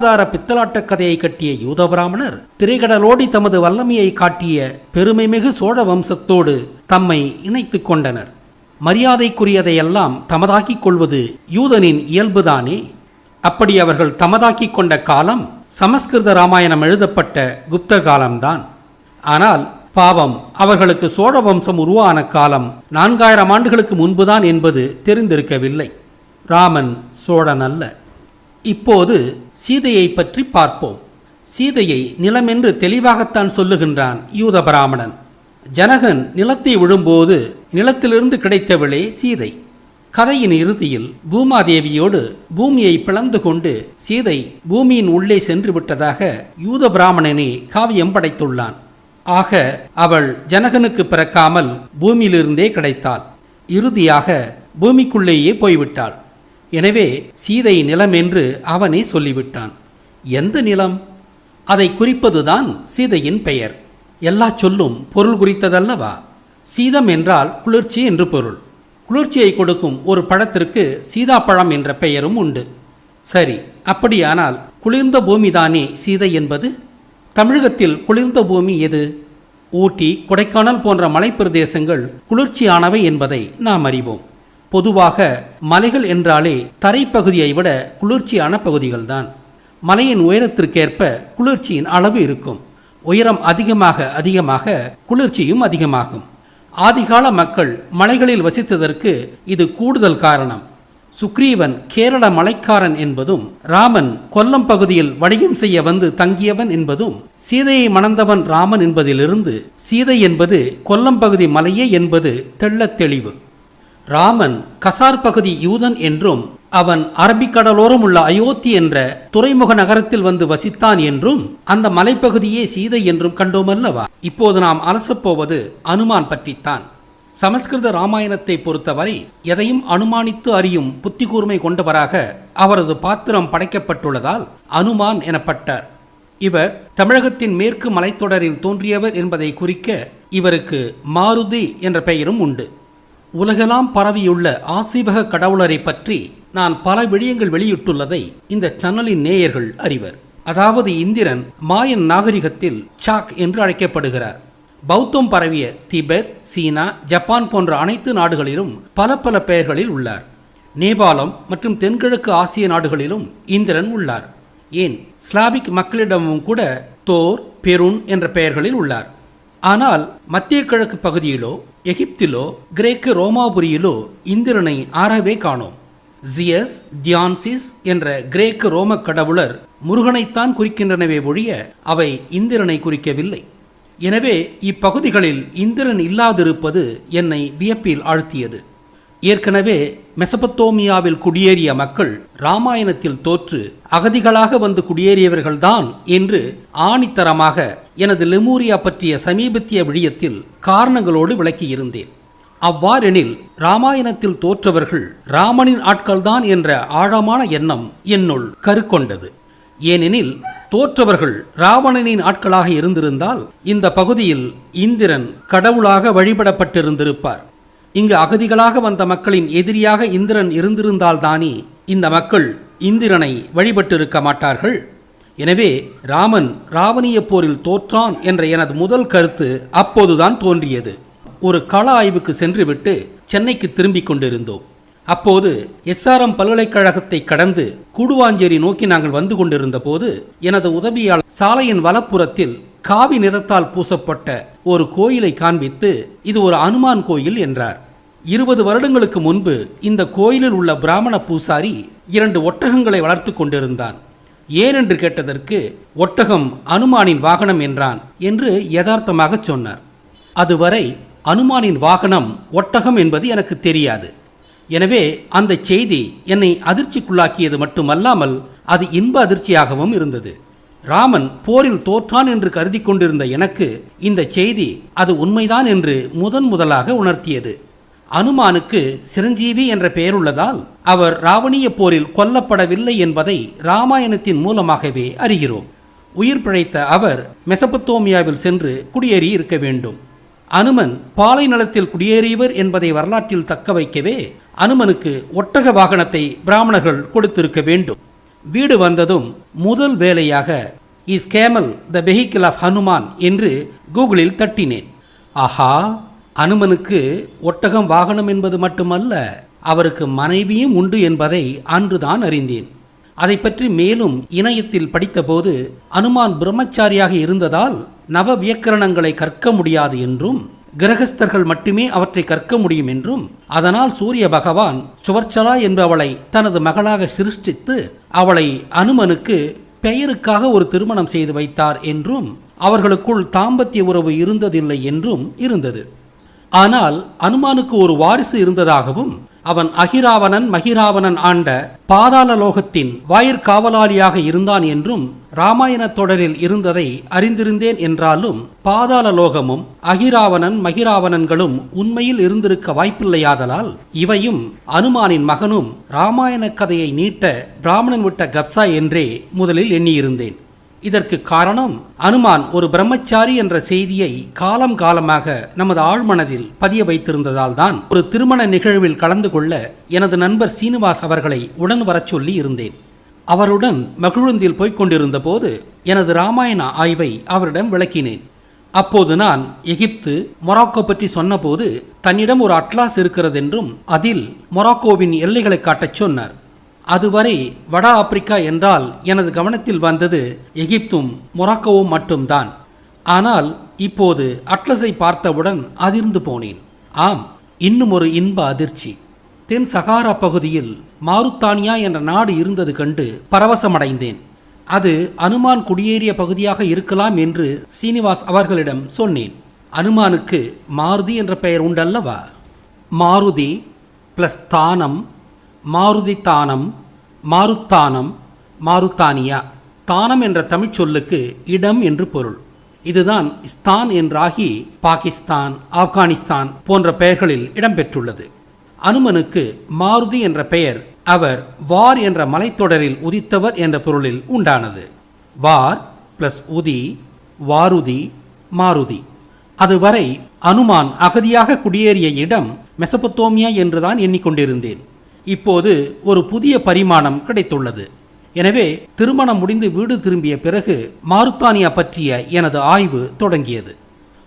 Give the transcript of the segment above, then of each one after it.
ஆதார பித்தலாட்டக் கதையை கட்டிய யூத பிராமணர் திரைகடலோடி தமது வல்லமையை காட்டிய பெருமைமிகு சோழ வம்சத்தோடு தம்மை இணைத்துக் கொண்டனர். மரியாதைக்குரியதையெல்லாம் தமதாக்கிக் கொள்வது யூதனின் இயல்புதானே. அப்படி அவர்கள் தமதாக்கிக் கொண்ட காலம் சமஸ்கிருத ராமாயணம் எழுதப்பட்ட குப்தர் காலம்தான். ஆனால் பாவம் அவர்களுக்கு சோழ வம்சம் உருவான காலம் நான்காயிரம் ஆண்டுகளுக்கு முன்புதான் என்பது தெரிந்திருக்கவில்லை. ராமன் சோழன் அல்ல இப்போது சீதையை பற்றி பார்ப்போம். சீதையை நிலமென்று தெளிவாகத்தான் சொல்லுகின்றான் யூத பிராமணன் ஜனகன் நிலத்தை விழும்போது நிலத்திலிருந்து கிடைத்தவளே சீதை. கதையின் இறுதியில் பூமாதேவியோடு பூமியை பிளந்து கொண்டு சீதை பூமியின் உள்ளே சென்று விட்டதாக யூத பிராமணனே காவியம் படைத்துள்ளான். ஆக அவள் ஜனகனுக்கு பிறக்காமல் பூமியிலிருந்தே கிடைத்தாள். இறுதியாக பூமிக்குள்ளேயே போய்விட்டாள். எனவே சீதை நிலம் என்று அவனே சொல்லிவிட்டான். எந்த நிலம்? அதை குறிப்பதுதான் சீதையின் பெயர். எல்லா சொல்லும் பொருள் குறித்ததல்லவா? சீதம் என்றால் குளிர்ச்சி என்று பொருள். குளிர்ச்சியை கொடுக்கும் ஒரு பழத்திற்கு சீதாப்பழம் என்ற பெயரும் உண்டு. சரி அப்படியானால் குளிர்ந்த பூமிதானே சீதை என்பது? தமிழகத்தில் குளிர்ந்த பூமி எது? ஊட்டி கொடைக்கானல் போன்ற மலைப்பிரதேசங்கள் குளிர்ச்சியானவை என்பதை நாம் அறிவோம். பொதுவாக மலைகள் என்றாலே தரைப்பகுதியை விட குளிர்ச்சியான பகுதிகள்தான். மலையின் உயரத்திற்கேற்ப குளிர்ச்சியின் அளவு இருக்கும். உயரம் அதிகமாக அதிகமாக குளிர்ச்சியும் அதிகமாகும். ஆதிகால மக்கள் மலைகளில் வசித்ததற்கு இது கூடுதல் காரணம். சுக்ரீவன் கேரள மலைக்காரன் என்பதும் ராமன் கொல்லம் பகுதியில் வணிகம் செய்ய வந்து தங்கியவன் என்பதும் சீதையை மணந்தவன் ராமன் என்பதிலிருந்து சீதை என்பது கொல்லம் பகுதி மலையே என்பது தெள்ளத் தெளிவு. ராமன் கசார் பகுதி யூதன் என்றும் அவன் அரபிக்கடலோரம் உள்ள அயோத்தி என்ற துறைமுக நகரத்தில் வந்து வசித்தான் என்றும் அந்த மலைப்பகுதியே சீதை என்றும் கண்டோமல்லவா இப்போது நாம் அலசப்போவது அனுமான் பற்றித்தான். சமஸ்கிருத ராமாயணத்தை பொறுத்தவரை எதையும் அனுமானித்து அறியும் புத்தி கூர்மை கொண்டவராக அவரது பாத்திரம் படைக்கப்பட்டுள்ளதால் அனுமான் எனப்பட்டார். இவர் தமிழகத்தின் மேற்கு மலைத்தொடரில் தோன்றியவர் என்பதை குறிக்க இவருக்கு மாருதி என்ற பெயரும் உண்டு. உலகெல்லாம் பரவியுள்ள ஆசீபக கடவுளரை பற்றி நான் பல விடயங்கள் வெளியிட்டுள்ளதை இந்த சேனலின் நேயர்கள் அறிவர். அதாவது இந்திரன் மாயன் நாகரிகத்தில் சாக் என்று அழைக்கப்படுகிறார். பௌத்தம் பரவிய திபெத் சீனா ஜப்பான் போன்ற அனைத்து நாடுகளிலும் பல பல பெயர்களில் உள்ளார். நேபாளம் மற்றும் தென்கிழக்கு ஆசிய நாடுகளிலும் இந்திரன் உள்ளார். ஏன்? ஸ்லாபிக் மக்களிடமும் கூட தோர் பெருன் என்ற பெயர்களில் உள்ளார். ஆனால் மத்திய கிழக்கு பகுதியிலோ எகிப்திலோ கிரேக்க ரோமாபுரியிலோ இந்திரனை ஆறவே காணோம். ஜியஸ் தியான்சிஸ் என்ற கிரேக்க ரோம கடவுளர் முருகனைத்தான் குறிக்கின்றனவே ஒழிய அவை இந்திரனை குறிக்கவில்லை. எனவே இப்பகுதிகளில் இந்திரன் இல்லாதிருப்பது என்னை வியப்பில் ஆழ்த்தியது. ஏற்கனவே மெசபத்தோமியாவில் குடியேறிய மக்கள் ராமாயணத்தில் தோற்று அகதிகளாக வந்து குடியேறியவர்கள்தான் என்று ஆணித்தரமாக எனது லெமூரியா பற்றிய சமீபத்திய விடயத்தில் காரணங்களோடு விளக்கியிருந்தேன். அவ்வாறெனில் ராமாயணத்தில் தோற்றவர்கள் ராமனின் ஆட்கள்தான் என்ற ஆழமான எண்ணம் என்னுள் கருக்கொண்டது. ஏனெனில் தோற்றவர்கள் ராவணனின் ஆட்களாக இருந்திருந்தால் இந்த பகுதியில் இந்திரன் கடவுளாக வழிபடப்பட்டிருந்திருப்பார். இங்கு அகதிகளாக வந்த மக்களின் எதிரியாக இந்திரன் இருந்திருந்தால்தானே இந்த மக்கள் இந்திரனை வழிபட்டிருக்க மாட்டார்கள்? எனவே ராமன் ராவணிய போரில் தோற்றான் என்ற எனது முதல் கருத்து அப்போதுதான் தோன்றியது. ஒரு கள ஆய்வுக்கு சென்றுவிட்டு சென்னைக்கு திரும்பிக் கொண்டிருந்தோம். அப்போது எஸ்ஆர்எம் பல்கலைக்கழகத்தை கடந்து கூடுவாஞ்சேரி நோக்கி நாங்கள் வந்து கொண்டிருந்த போது எனது உதவியாளர் சாலையின் வலப்புறத்தில் காவி நிறத்தால் பூசப்பட்ட ஒரு கோயிலை காண்பித்து இது ஒரு அனுமான் கோயில் என்றார். இருபது வருடங்களுக்கு முன்பு இந்த கோயிலில் உள்ள பிராமண பூசாரி இரண்டு ஒட்டகங்களை வளர்த்து கொண்டிருந்தான். ஏனென்று கேட்டதற்கு ஒட்டகம் அனுமானின் வாகனம் என்றான் என்று யதார்த்தமாக சொன்னார். அதுவரை அனுமானின் வாகனம் ஒட்டகம் என்பது எனக்கு தெரியாது. எனவே அந்த செய்தி என்னை அதிர்ச்சிக்குள்ளாக்கியது மட்டுமல்லாமல் அது இன்ப அதிர்ச்சியாகவும் இருந்தது. ராமன் போரில் தோற்றான் என்று கருதி கொண்டிருந்த எனக்கு இந்த செய்தி அது உண்மைதான் என்று முதன் முதலாக உணர்த்தியது. அனுமானுக்கு சிரஞ்சீவி என்ற பெயருள்ளதால் அவர் ராவணிய போரில் கொல்லப்படவில்லை என்பதை ராமாயணத்தின் மூலமாகவே அறிகிறோம். உயிர் பிழைத்த அவர் மெசபத்தோமியாவில் சென்று குடியேறி இருக்க வேண்டும். அனுமன் பாலை நலத்தில் குடியேறியவர் என்பதை வரலாற்றில் தக்க வைக்கவே அனுமனுக்கு ஒட்டக வாகனத்தை பிராமணர்கள் கொடுத்திருக்க வேண்டும். வீடு வந்ததும் முதல் வேலையாக is camel the vehicle of Hanuman என்று கூகுளில் தட்டினேன். ஆஹா அனுமனுக்கு ஒட்டகம் வாகனம் என்பது மட்டுமல்ல அவருக்கு மனைவியும் உண்டு என்பதை அன்றுதான் அறிந்தேன். அதை பற்றி மேலும் இணையத்தில் படித்தபோது அனுமான் பிரம்மச்சாரியாக இருந்ததால் நவ வியக்கரணங்களை கற்க முடியாது என்றும் கிரகஸ்தர்கள் மட்டுமே அவற்றை கற்க முடியும் என்றும் அதனால் சூரிய பகவான் சுவர்ச்சலா என்பவளை தனது மகளாக சிருஷ்டித்து அவளை அனுமனுக்கு பெயருக்காக ஒரு திருமணம் செய்து வைத்தார் என்றும் அவர்களுக்குள் தாம்பத்திய உறவு இருந்ததில்லை என்றும் இருந்தது. ஆனால் அனுமானுக்கு ஒரு வாரிசு இருந்ததாகவும் அவன் அகிராவணன் மகிராவணன் ஆண்ட பாதாள லோகத்தின் வாயிற்காவலாளியாக இருந்தான் என்றும் ராமாயண தொடரில் இருந்ததை அறிந்திருந்தேன் என்றாலும் பாதாள லோகமும் அகிராவணன் மகிராவணன்களும் உண்மையில் இருந்திருக்க வாய்ப்பில்லையாதலால் இவையும் அனுமானின் மகனும் ராமாயண கதையை நீட்ட பிராமணன் விட்ட கப்சா என்றே முதலில் எண்ணியிருந்தேன். இதற்கு காரணம் அனுமான் ஒரு பிரம்மச்சாரி என்ற செய்தியை காலம் காலமாக நமது ஆழ்மனதில் பதிய வைத்திருந்ததால் தான் ஒரு திருமண நிகழ்வில் கலந்து கொள்ள எனது நண்பர் சீனிவாஸ் அவர்களை உடன் வரச் சொல்லி இருந்தேன். அவருடன் மகிழுந்தில் போய்க் போது எனது ராமாயண ஆய்வை அவரிடம் விளக்கினேன். அப்போது நான் எகிப்து மொராக்கோ பற்றி சொன்னபோது தன்னிடம் ஒரு அட்லாஸ் இருக்கிறதென்றும் அதில் மொராக்கோவின் எல்லைகளை காட்டச் சொன்னார். அதுவரை வட ஆப்பிரிக்கா என்றால் எனது கவனத்தில் வந்தது எகிப்தும் மொராக்கோவும் மட்டும்தான். ஆனால் இப்போது அட்லஸை பார்த்தவுடன் அதிர்ந்து போனேன். ஆம் இன்னும் ஒரு இன்ப அதிர்ச்சி. தென் சகாரா பகுதியில் மாருத்தானியா என்ற நாடு இருந்தது கண்டு பரவசமடைந்தேன். அது அனுமான் குடியேறிய பகுதியாக இருக்கலாம் என்று சீனிவாஸ் அவர்களிடம் சொன்னேன். அனுமானுக்கு மாருதி என்ற பெயர் உண்டல்லவா? மாருதி பிளஸ் தானம் மாருதி தானம் மாருத்தானம் மாருத்தானியா. தானம் என்ற தமிழ்ச் சொல்லுக்கு இடம் என்று பொருள். இதுதான் ஸ்தான் என்றாகி பாகிஸ்தான் ஆப்கானிஸ்தான் போன்ற பெயர்களில் இடம்பெற்றுள்ளது. அனுமனுக்கு மாருதி என்ற பெயர் அவர் வார் என்ற மலைத்தொடரில் உதித்தவர் என்ற பொருளில் உண்டானது. வார் பிளஸ் உதி வாருதி மாருதி. அதுவரை அனுமான் அகதியாக குடியேறிய இடம் மெசபத்தோமியா என்றுதான் எண்ணிக்கொண்டிருந்தேன். இப்போது ஒரு புதிய பரிமாணம் கிடைத்துள்ளது. எனவே திருமணம் முடிந்து வீடு திரும்பிய பிறகு மாருத்தானியா பற்றிய எனது ஆய்வு தொடங்கியது.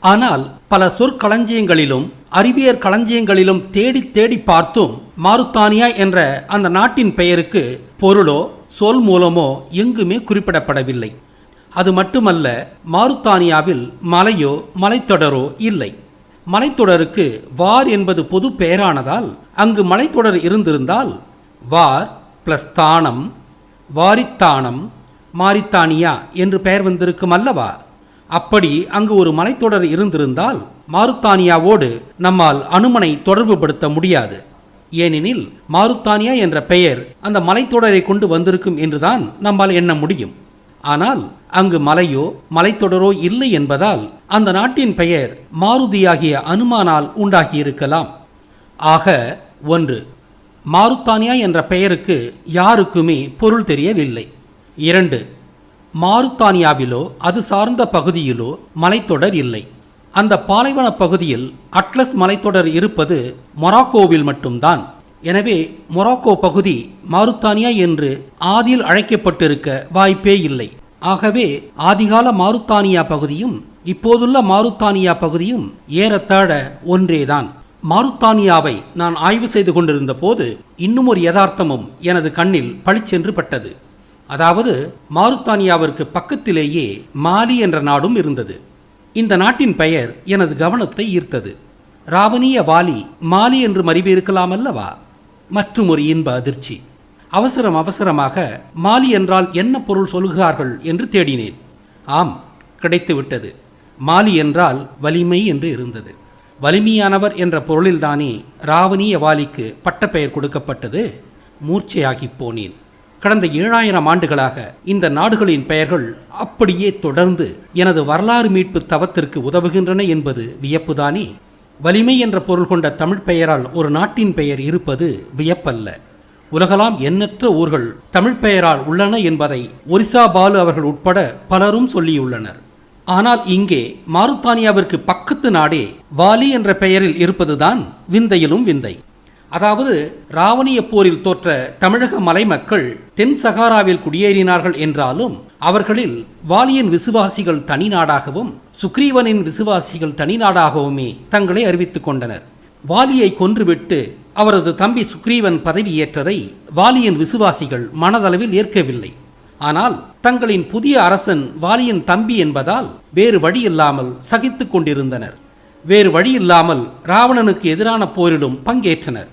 ஆனால் பல சொற்களஞ்சியங்களிலும் அறிவியற் களஞ்சியங்களிலும் தேடி தேடி பார்த்தும் மாருத்தானியா என்ற அந்த நாட்டின் பெயருக்கு பொருளோ சொல் மூலமோ எங்குமே குறிப்பிடப்படவில்லை. அது மட்டுமல்ல மாருத்தானியாவில் மலையோ மலைத்தொடரோ இல்லை. மலைத்தொடருக்கு வார் என்பது பொது பெயரானதால் அங்கு மலைத்தொடர் இருந்திருந்தால் வார் பிளஸ் தானம் வாரித்தானம் மாரித்தானியா என்று பெயர் வந்திருக்கும் அல்லவா? அப்படி அங்கு ஒரு மலைத்தொடர் இருந்திருந்தால் மாருத்தானியாவோடு நம்மால் அனுமனை தொடர்புபடுத்த முடியாது. ஏனெனில் மாருத்தானியா என்ற பெயர் அந்த மலைத்தொடரை கொண்டு வந்திருக்கும் என்றுதான் நம்மால் எண்ண முடியும். ஆனால் அங்கு மலையோ மலைத்தொடரோ இல்லை என்பதால் அந்த நாட்டின் பெயர் மாருதியாகிய அனுமானால் உண்டாகியிருக்கலாம். ஆக ஒன்று மாருத்தானியா என்ற பெயருக்கு யாருக்குமே பொருள் தெரியவில்லை. இரண்டு மாருத்தானியாவிலோ அது சார்ந்த பகுதியிலோ மலைத்தொடர் இல்லை. அந்த பாலைவன பகுதியில் அட்லஸ் மலைத்தொடர் இருப்பது மொராக்கோவில் மட்டும்தான். எனவே மொராக்கோ பகுதி மாருத்தானியா என்று ஆதியில் அழைக்கப்பட்டிருக்க வாய்ப்பே இல்லை. ஆகவே ஆதிகால மாருத்தானியா பகுதியும் இப்போதுள்ள மாருத்தானியா பகுதியும் ஏறத்தாழ ஒன்றேதான். மாருத்தானியாவை நான் ஆய்வு செய்து கொண்டிருந்த போது இன்னும் ஒரு யதார்த்தமும் எனது கண்ணில் பளிச்சென்று பட்டது. அதாவது மாருத்தானியாவிற்கு பக்கத்திலேயே மாலி என்ற நாடும் இருந்தது. இந்த நாட்டின் பெயர் எனது கவனத்தை ஈர்த்தது. ராவணிய வாலி மாலி என்று மறிவிருக்கலாம் அல்லவா மற்றும் ஒரு இன்ப அதிர்ச்சி. அவசரம் அவசரமாக மாலி என்றால் என்ன பொருள் சொல்கிறார்கள் என்று தேடினேன். ஆம் கிடைத்துவிட்டது மாலி என்றால் வலிமை என்று இருந்தது. வலிமையானவர் என்ற பொருளில்தானே ராவணிய வாலிக்கு பட்டப்பெயர் கொடுக்கப்பட்டது? மூர்ச்சையாகிப் போனேன். கடந்த ஏழாயிரம் ஆண்டுகளாக இந்த நாடுகளின் பெயர்கள் அப்படியே தொடர்ந்து எனது வரலாறு மீட்பு தவத்திற்கு உதவுகின்றன என்பது வியப்புதானே? வலிமை என்ற பொருள் கொண்ட தமிழ் பெயரால் ஒரு நாட்டின் பெயர் இருப்பது வியப்பல்ல. உலகலாம் எண்ணற்ற ஊர்கள் தமிழ் பெயரால் உள்ளன என்பதை ஒரிசா பாலு அவர்கள் உட்பட பலரும் சொல்லியுள்ளனர். ஆனால் இங்கே மாருத்தானியாவிற்கு பக்கத்து நாடே வாலி என்ற பெயரில் இருப்பதுதான் விந்தையிலும் விந்தை. அதாவது ராவணிய போரில் தோற்ற தமிழக மலை மக்கள் தென் சகாராவில் குடியேறினார்கள் என்றாலும் அவர்களில் வாலியின் விசுவாசிகள் தனி நாடாகவும் சுக்ரீவனின் விசுவாசிகள் தனி நாடாகவுமே தங்களை அறிவித்துக் கொண்டனர். வாலியை கொன்றுவிட்டு அவரது தம்பி சுக்ரீவன் பதவியேற்றதை வாலியின் விசுவாசிகள் மனதளவில் ஏற்கவில்லை. ஆனால் தங்களின் புதிய அரசன் வாலியின் தம்பி என்பதால் வேறு வழியில்லாமல் சகித்துக் கொண்டிருந்தனர். வேறு வழியில்லாமல் ராவணனுக்கு எதிரான போரிலும் பங்கேற்றனர்.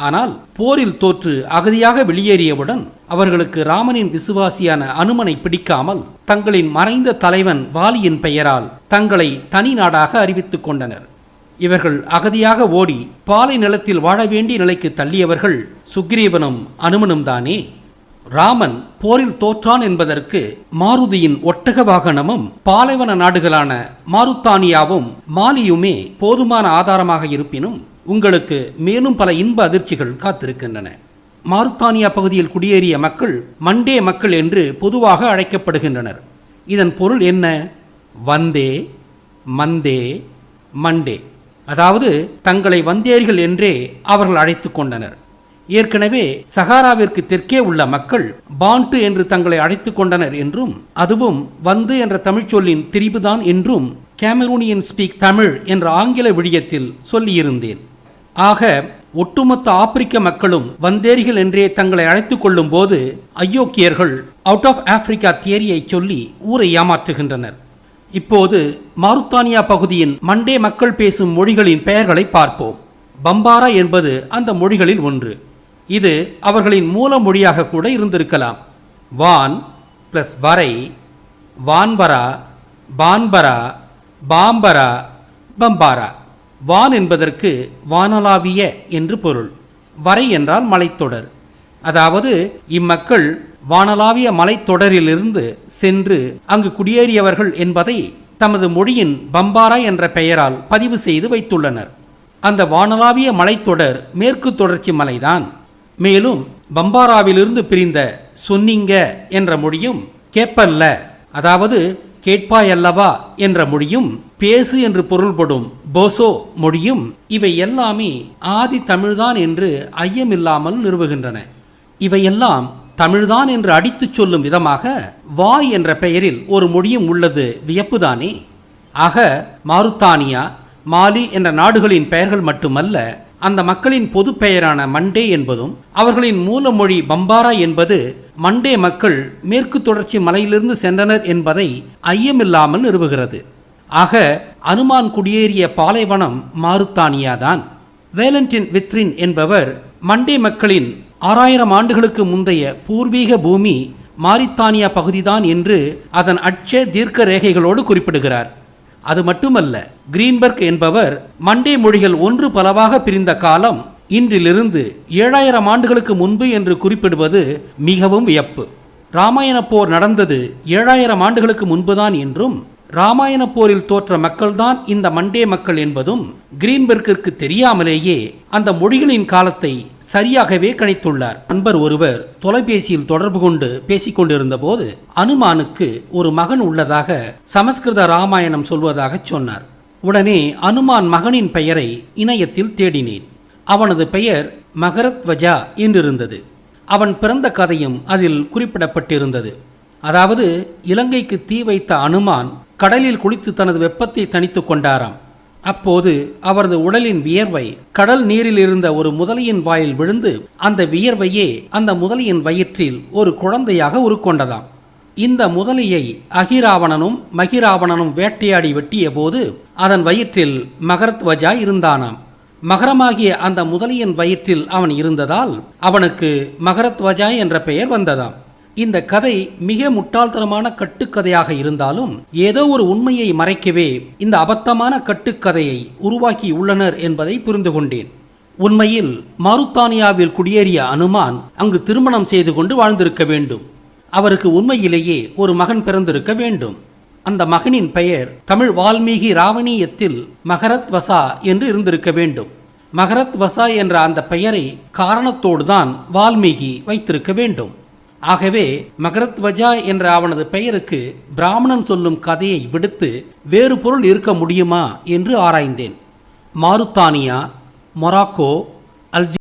ஆனால் போரில் தோற்று அகதியாக வெளியேறியவுடன் அவர்களுக்கு ராமனின் விசுவாசியான அனுமனை பிடிக்காமல் தங்களின் மறைந்த தலைவன் வாலியின் பெயரால் தங்களை தனி நாடாக அறிவித்துக் கொண்டனர். இவர்கள் அகதியாக ஓடி பாலை நிலத்தில் வாழ வேண்டிய நிலைக்கு தள்ளியவர்கள் சுக்ரீவனும் அனுமனும் தானே. ராமன் போரில் தோற்றான் என்பதற்கு மாருதியின் ஒட்டக வாகனமும் பாலைவன நாடுகளான மாருத்தானியாவும் மாலியுமே போதுமான ஆதாரமாக இருப்பினும் உங்களுக்கு மேலும் பல இன்ப அதிர்ச்சிகள் காத்திருக்கின்றன. மாருத்தானியா பகுதியில் குடியேறிய மக்கள் மண்டே மக்கள் என்று பொதுவாக அழைக்கப்படுகின்றனர். இதன் பொருள் என்ன? வந்தே மந்தே மண்டே. அதாவது தங்களை வந்தேர்கள் என்றே அவர்கள் அழைத்து கொண்டனர். ஏற்கனவே சகாராவிற்கு தெற்கே உள்ள மக்கள் பாண்டு என்று தங்களை அழைத்து கொண்டனர் என்றும் அதுவும் வந்து என்ற தமிழ்ச்சொல்லின் திரிபுதான் என்றும் கேமரூனியன் ஸ்பீக் தமிழ் என்ற ஆங்கில விழியத்தில் சொல்லியிருந்தேன். ஆக ஒட்டுமொத்த ஆப்பிரிக்க மக்களும் வந்தேரிகள் என்றே தங்களை அழைத்துக் கொள்ளும் போது ஐயோக்கியர்கள் அவுட் ஆஃப் ஆப்பிரிக்கா தியரியை சொல்லி ஊரை ஏமாற்றுகின்றனர். இப்போது மாருத்தானியா பகுதியின் மண்டே மக்கள் பேசும் மொழிகளின் பெயர்களை பார்ப்போம். பம்பாரா என்பது அந்த மொழிகளில் ஒன்று. இது அவர்களின் மூல மொழியாக கூட இருந்திருக்கலாம். வான் பிளஸ் வரை வான்பரா பான்பரா பாம்பரா பம்பாரா. வான் என்பதற்கு வானளாவிய என்று பொருள். வரை என்றால் மலைத்தொடர். அதாவது இம்மக்கள் வானளாவிய மலைத்தொடரிலிருந்து சென்று அங்கு குடியேறியவர்கள் என்பதை தமது மொழியின் பம்பாரா என்ற பெயரால் பதிவு செய்து வைத்துள்ளனர். அந்த வானளாவிய மலைத்தொடர் மேற்கு தொடர்ச்சி மலைதான். மேலும் பம்பாராவிலிருந்து பிரிந்த சொன்னிங்க என்ற மொழியும் கேப்பல்ல. அதாவது கேட்பாயல்லவா என்ற மொழியும் பேசு என்று பொருள்படும் போசோ மொழியும் இவை எல்லாமே ஆதி தமிழ்தான் என்று ஐயமில்லாமல் நிறுவுகின்றன. இவையெல்லாம் தமிழ்தான் என்று அடித்துச் சொல்லும் விதமாக வாய் என்ற பெயரில் ஒரு மொழியும் உள்ளது வியப்புதானே? ஆக மாருத்தானியா மாலி என்ற நாடுகளின் பெயர்கள் மட்டுமல்ல அந்த மக்களின் பொது பெயரான மண்டே என்பதும் அவர்களின் மூல மொழி பம்பாரா என்பது மண்டே மக்கள் மேற்கு தொடர்ச்சி மலையிலிருந்து சென்றனர் என்பதை ஐயமில்லாமல் நிறுவுகிறது. ஆக அனுமான் குடியேறிய பாலைவனம் மாருத்தானியாதான். வேலண்டின் வித்ரின் என்பவர் மண்டே மக்களின் ஆறாயிரம் ஆண்டுகளுக்கு முந்தைய பூர்வீக பூமி மாரித்தானியா பகுதிதான் என்று அதன் அட்ச தீர்க்க ரேகைகளோடு குறிப்பிடுகிறார். அது மட்டுமல்ல கிரீன்பர்க் என்பவர் மண்டே மொழிகள் ஒன்று பலவாக பிரிந்த காலம் இன்றிலிருந்து ஏழாயிரம் ஆண்டுகளுக்கு முன்பு என்று குறிப்பிடுவது மிகவும் வியப்பு. ராமாயண போர் நடந்தது ஏழாயிரம் ஆண்டுகளுக்கு முன்புதான் என்றும் ராமாயண போரில் தோற்ற மக்கள்தான் இந்த மண்டே மக்கள் என்பதும் கிரீன்பெர்க்கிற்கு தெரியாமலேயே அந்த மொழிகளின் காலத்தை சரியாகவே கணித்துள்ளார். நண்பர் ஒருவர் தொலைபேசியில் தொடர்பு கொண்டு பேசிக் கொண்டிருந்த போது அனுமானுக்கு ஒரு மகன் உள்ளதாக சமஸ்கிருத ராமாயணம் சொல்வதாக சொன்னார். உடனே அனுமான் மகனின் பெயரை இணையத்தில் தேடினேன். அவனது பெயர் மகரத்வஜா என்றிருந்தது. அவன் பிறந்த கதையும் அதில் குறிப்பிடப்பட்டிருந்தது. அதாவது இலங்கைக்கு தீ வைத்த அனுமான் கடலில் குளித்து தனது வெப்பத்தை தணித்துக் கொண்டாராம். அப்போது அவரது உடலின் வியர்வை கடல் நீரில் இருந்த ஒரு முதலையின் வாயில் விழுந்து அந்த வியர்வையே அந்த முதலையின் வயிற்றில் ஒரு குழந்தையாக உருக்கொண்டதாம். இந்த முதலையை அகிராவணனும் மகிராவணனும் வேட்டையாடி வெட்டிய போது அதன் வயிற்றில் மகரத்வஜா இருந்தானாம். மகரமாகிய அந்த முதலியின் வயிற்றில் அவன் இருந்ததால் அவனுக்கு மகரத்வஜா என்ற பெயர் வந்ததாம். இந்த கதை மிக முட்டாள்தனமான கட்டுக்கதையாக இருந்தாலும் ஏதோ ஒரு உண்மையை மறைக்கவே இந்த அபத்தமான கட்டுக்கதையை உருவாக்கி உள்ளனர் என்பதை புரிந்து கொண்டேன். உண்மையில் மாருத்தானியாவில் குடியேறிய அனுமான் அங்கு திருமணம் செய்து கொண்டு வாழ்ந்திருக்க வேண்டும். அவருக்கு உண்மையிலேயே ஒரு மகன் பிறந்திருக்க வேண்டும். அந்த மகனின் பெயர் தமிழ் வால்மீகி ராவணீயத்தில் மகரத் வசா என்று இருந்திருக்க வேண்டும். மகரத் வசா என்ற அந்த பெயரை காரணத்தோடு தான் வால்மீகி வைத்திருக்க வேண்டும். ஆகவே மகரத்வஜா என்ற அவனது பெயருக்கு பிராமணன் சொல்லும் கதையை விடுத்து வேறு பொருள் இருக்க முடியுமா என்று ஆராய்ந்தேன். மாருத்தானியா மொராக்கோ அல்ஜி